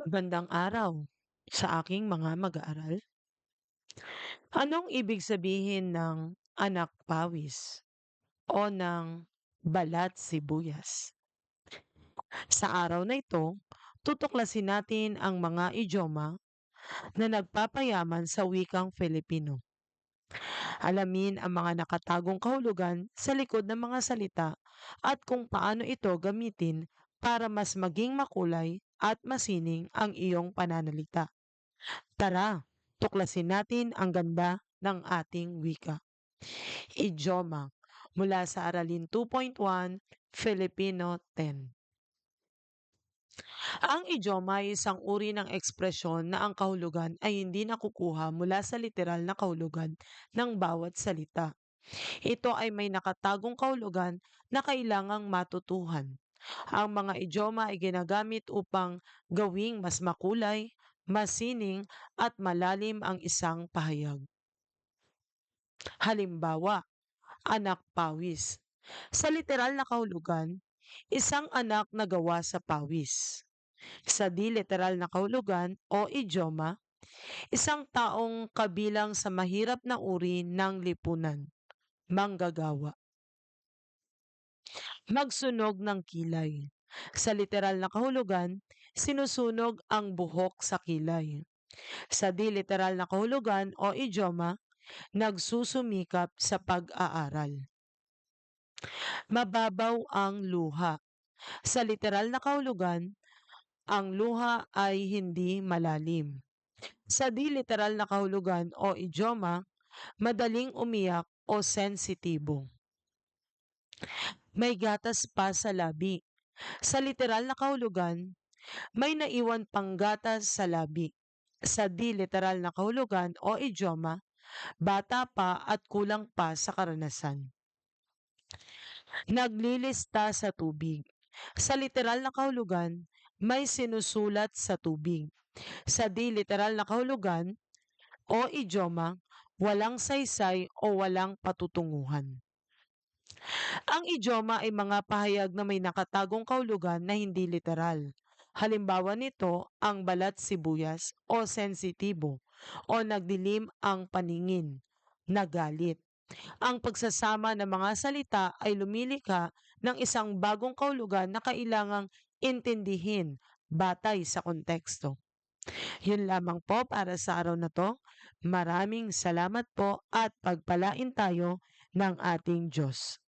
Magandang araw sa aking mga mag-aaral. Anong ibig sabihin ng anak pawis o ng balat sibuyas? Sa araw na ito, tutuklasin natin ang mga idioma na nagpapayaman sa wikang Filipino. Alamin ang mga nakatagong kahulugan sa likod ng mga salita at kung paano ito gamitin para mas maging makulay at masining ang iyong pananalita. Tara, tuklasin natin ang ganda ng ating wika. Idioma mula sa Aralin 2.1 Filipino 10. Ang idioma ay isang uri ng ekspresyon na ang kahulugan ay hindi nakukuha mula sa literal na kahulugan ng bawat salita. Ito ay may nakatagong kahulugan na kailangang matutuhan. Ang mga idioma ay ginagamit upang gawing mas makulay, masining at malalim ang isang pahayag. Halimbawa, anak pawis. Sa literal na kahulugan, isang anak na gawa sa pawis. Sa di literal na kahulugan o idioma, isang taong kabilang sa mahirap na uri ng lipunan, manggagawa. Magsunog ng kilay. Sa literal na kahulugan, sinusunog ang buhok sa kilay. Sa di literal na kahulugan o idioma, nagsusumikap sa pag-aaral. Mababaw ang luha. Sa literal na kahulugan, ang luha ay hindi malalim. Sa di literal na kahulugan o idioma, madaling umiyak o sensitibo. May gatas pa sa labi. Sa literal na kahulugan, may naiwan pang gatas sa labi. Sa di literal na kahulugan o idioma, bata pa at kulang pa sa karanasan. Naglilista sa tubig. Sa literal na kahulugan, may sinusulat sa tubig. Sa di literal na kahulugan o idioma, walang saysay o walang patutunguhan. Ang idioma ay mga pahayag na may nakatagong kahulugan na hindi literal. Halimbawa nito ang balat sibuyas o sensitibo o nagdilim ang paningin, nagalit. Ang pagsasama ng mga salita ay lumilikha ng isang bagong kahulugan na kailangang intindihin batay sa konteksto. Yun lamang po para sa araw na to. Maraming salamat po at pagpalain tayo ng ating Diyos.